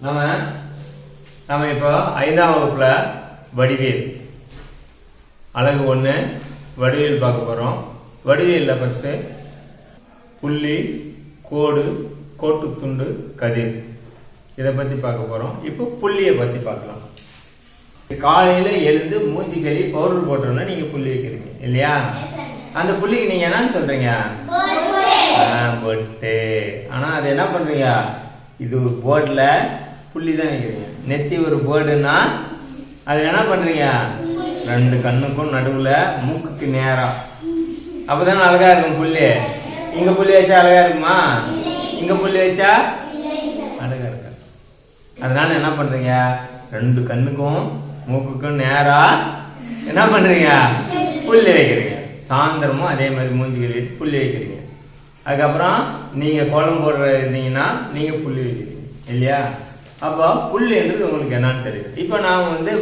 நம்ம நம்ம இப்போ ஐந்தாம் வகுப்புல வடிவேல். அழகு ஒண்ணு வடிவேல் பார்க்க போறோம். வடிவேல்ல ஃபர்ஸ்ட் புள்ளி கோடு கோட்டு துண்டு கதிர். இதை பத்தி பார்க்க போறோம். இப்போ புள்ளியை பத்தி பார்க்கலாம். காலையில எழுந்து மூஞ்சி கழுவி பவுடர் போட்டோம்னா நீங்க புள்ளி வைக்கிறீங்க இல்லையா? அந்த புள்ளிக்கு நீங்க என்னன்னு சொல்றீங்க? ஆ, பொட்டு. ஆனா அது என்ன பண்றீங்க? இது போர்டுல புள்ளி தான் வைக்கிறீங்க நெத்தி ஒரு போர்டுனா அது என்ன பண்றீங்க? ரெண்டு கண்ணுக்கும் நடுவுல மூக்குக்கு நேரா. அப்பதானே அழகா இருக்கும் புள்ளி. இங்க புள்ளி வச்சா அழகா இருக்குமா? இங்க புள்ளி வச்சா அழகா இருக்காது. அதனால என்ன பண்றீங்க? ரெண்டு கண்ணுக்கும் மூக்குக்கும் நேரா என்ன பண்றீங்க? புள்ளி வைக்கிறீங்க. சாயந்தரமும் அதே மாதிரி மூஞ்சி கழுவிட்டு புள்ளி வைக்கிறீங்க. அதுக்கப்புறம் நீங்க கோலம் போடுற இருந்தீங்கன்னா நீங்க புள்ளி வைக்கிறீங்க. இல்லையா? அப்போ புள்ளின்றது உங்களுக்கு என்னன்னு தெரியும். இப்போ நான் வந்து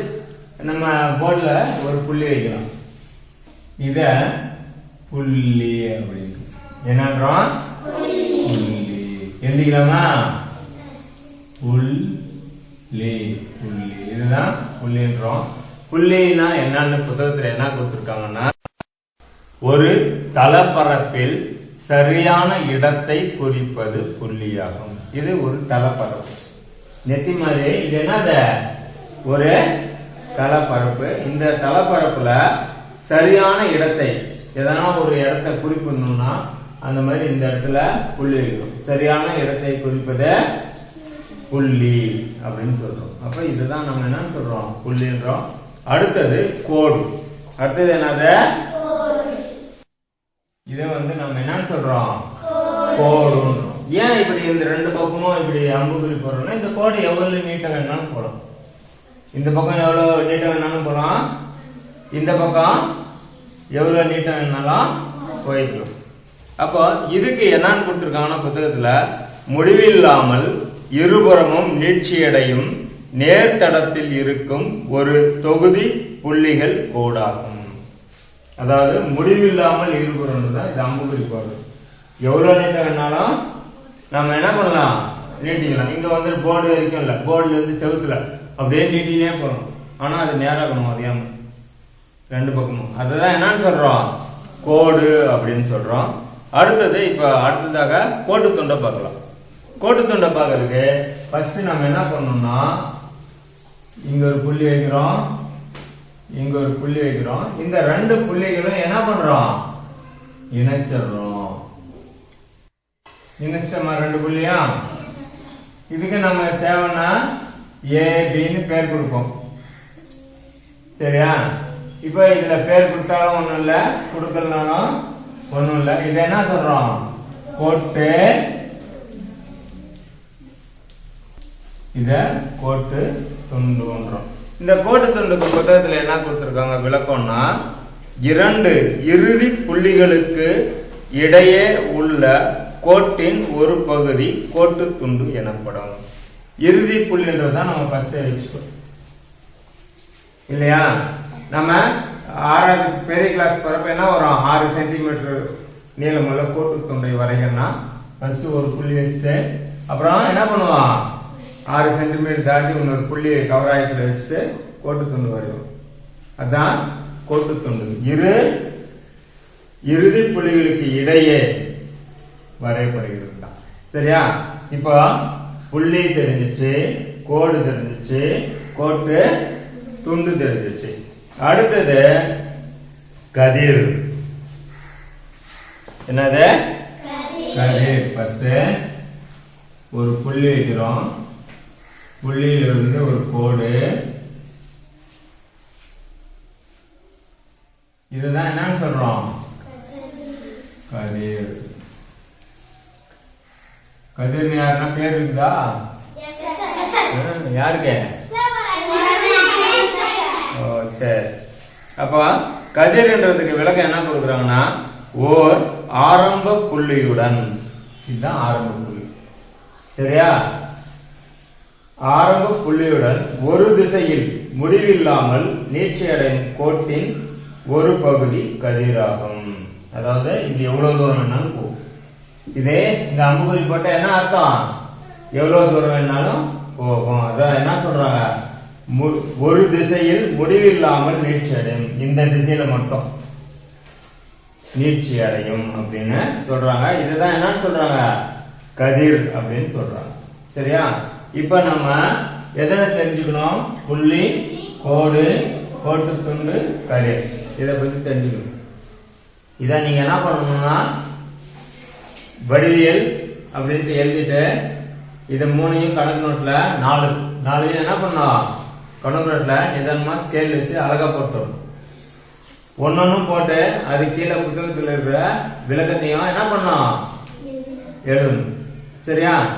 நம்ம போர்டுல ஒரு புள்ளி வைக்கலாம் இத புள்ளி அப்படின்னு என்னன்றோம் புள்ளி எழுதிக்கலாமா? புள்ளி புள்ளி இதுதான் புள்ளின்றோம் புள்ளினா என்னன்னு புத்தகத்துல என்ன கொடுத்துருக்காங்கன்னா ஒரு தளப்பரப்பில் சரியான இடத்தை குறிப்பது புள்ளியாகும். இது ஒரு தளப்பரப்பு நெத்தி மாதிரி இது என்னது? ஒரு தலப்பரப்பு. இந்த தலப்பரப்புல சரியான இடத்தை எதனா ஒரு இடத்தை குறிப்பிடணும்னா அந்த மாதிரி இந்த இடத்துல புள்ளி வைக்கணும் சரியான இடத்தை குறிப்பது புள்ளி அப்படின்னு சொல்றோம். அப்ப இதுதான் நம்ம என்னன்னு சொல்றோம்? புள்ளின்றோம். அடுத்தது கோடு. அடுத்தது என்னது? இதை வந்து நம்ம என்னன்னு சொல்றோம்? போடணும். ஏன் இப்படி இந்த ரெண்டு பக்கமும் இப்படி அம்புக்குறி போடுறோம்னா இந்த கோடு எவ்வளவு நீட்டாக வேணாலும் போடலாம் இந்த பக்கம் எவ்வளவு நீட்டாக வேணாலும் போகலாம் இந்த பக்கம் எவ்வளவு நீட்டாக வேணாலும் போய்க்கலாம். அப்போ இதுக்கு என்னன்னு கொடுத்துருக்காங்கன்னா புத்தகத்துல? முடிவில்லாமல் இருபுறமும் நீட்சியடையும் நேர்த்தடத்தில் இருக்கும் ஒரு தொகுதி புள்ளிகள் கோடாகும். அதாவது முடிவில்லாமல் இருபுறம் தான் இது அம்புக்குறி போடுறது எவ்வளவு நீட்ட வேணாலும் நம்ம என்ன பண்ணலாம்? நீட்டிக்கலாம். இங்க வந்து போர்டு வரைக்கும் இல்ல. போர்டுல இருந்து செவுத்துல அப்படியே நீட்டினே போகணும். ஆனா அது நேரா இருக்கணும் அறியாம ரெண்டு பக்கமும். அதுதான் என்னன்னு சொல்றோம். கோடு அப்படின்னு சொல்றோம். அடுத்தது இப்ப அடுத்ததாக கோட்டு துண்டை பார்க்கலாம். கோட்டு துண்டை பார்க்கறதுக்கு ஃபர்ஸ்ட் நம்ம என்ன பண்ணணும்னா இங்க ஒரு புள்ளி வைக்கிறோம். இங்க ஒரு புள்ளி வைக்கிறோம். இந்த ரெண்டு புள்ளிகளும் என்ன பண்றோம்? இணைச்சிடுறோம். இணைச்சிட்டோமா ரெண்டு புள்ளியா? இதுக்கு நம்ம தேவைன்னா ஏபின்னு பேர் கொடுப்போம். சரியா? இப்போ இதுல பேர் கொடுத்தாலும் ஒண்ணும் இல்ல கொடுக்கலனாலும் ஒண்ணும் இல்ல. இதை என்ன சொல்றோம்? கோட்டு. இத கோட்டு துண்டுன்றோம் இந்த கோட்டு துண்டுக்கு புத்தகத்துல என்ன கொடுத்துருக்காங்க? விளக்கம்னா இரண்டு இறுதி புள்ளிகளுக்கு இடையே உள்ள கோட்டின் ஒரு பகுதி கோட்டு துண்டு எனப்படும். இறுதி புள்ளின்றதுதான் நம்ம ஃபர்ஸ்ட் வச்சுக்கணும் இல்லையா? நம்ம ஆறாவது பெரிய கிளாஸ் போறப்ப என்ன வரும்? ஆறு சென்டிமீட்டர் நீளமுள்ள கோட்டு துண்டை வரைகன்னா ஃபர்ஸ்ட் ஒரு புள்ளி வச்சுட்டு அப்புறம் என்ன பண்ணுவோம்? ஆறு சென்டிமீட்டர் தாண்டி இன்னொரு புள்ளி கவராயத்தில் வச்சுட்டு கோட்டு துண்டு வரைவோம். அதுதான் கோட்டு துண்டு. இரு இறுதி புள்ளிகளுக்கு இடையே வரையப்படுகிறது. தான் சரியா? இப்போ புள்ளி தெரிஞ்சிச்சு கோடு தெரிஞ்சிச்சு கோட்டு துண்டு தெரிஞ்சிச்சு. அடுத்தது கதிர். என்னது? கதிர். ஃபர்ஸ்ட் ஒரு புள்ளி வைக்கிறோம். புள்ளியிலிருந்து ஒரு கோடு. இதுதான் என்னன்னு சொல்றோம் கதிர் கதிர்னு யாருன்னா பேர் இருக்குதா யாருக்கு? ஓ சரி. அப்போ கதிர்ன்றதுக்கு விளக்கம் என்ன கொடுக்குறாங்கன்னா ஓர் ஆரம்ப புள்ளியுடன். இதுதான் ஆரம்ப புள்ளி. சரியா? ஆரம்ப புள்ளியுடன் ஒரு திசையில் முடிவில்லாமல் நீட்சியடையும் கோட்டின் ஒரு பகுதி கதிராகும். அதாவது இது எவ்வளவு தூரம் வேணாலும் போகும். இதே இந்த அம்புக்குறி போட்டா என்ன அர்த்தம்? எவ்வளவு தூரம் வேணாலும் போகும். திசையில் முடிவில்லாமல் நீட்சி அடையும். இந்த திசையில மட்டும் நீட்சி அடையும் அப்படின்னு சொல்றாங்க. இதுதான் என்னன்னு சொல்றாங்க? கதிர் அப்படின்னு சொல்றாங்க. சரியா? இப்ப நம்ம எதை தெரிஞ்சுக்கணும்? புள்ளி கோடு கோட்டு துண்டு கதிர். இதை பத்தி தெரிஞ்சுக்கணும். இதை நீங்க என்ன பண்ணணும்னா வடிவியல் அப்படின்ட்டு எழுதிட்டு இது மூணையும் கணக்கு நோட்டில் நாலு. நாலையும் என்ன பண்ணோம்? கணக்கு நோட்டில் நிதானமாக ஸ்கேல் வச்சு அழகாக போட்டோம். ஒன்னொன்னும் போட்டு அது கீழே புத்தகத்தில் இருக்கிற விளக்கத்தையும் என்ன பண்ணோம்? எழுதணும் சரியா?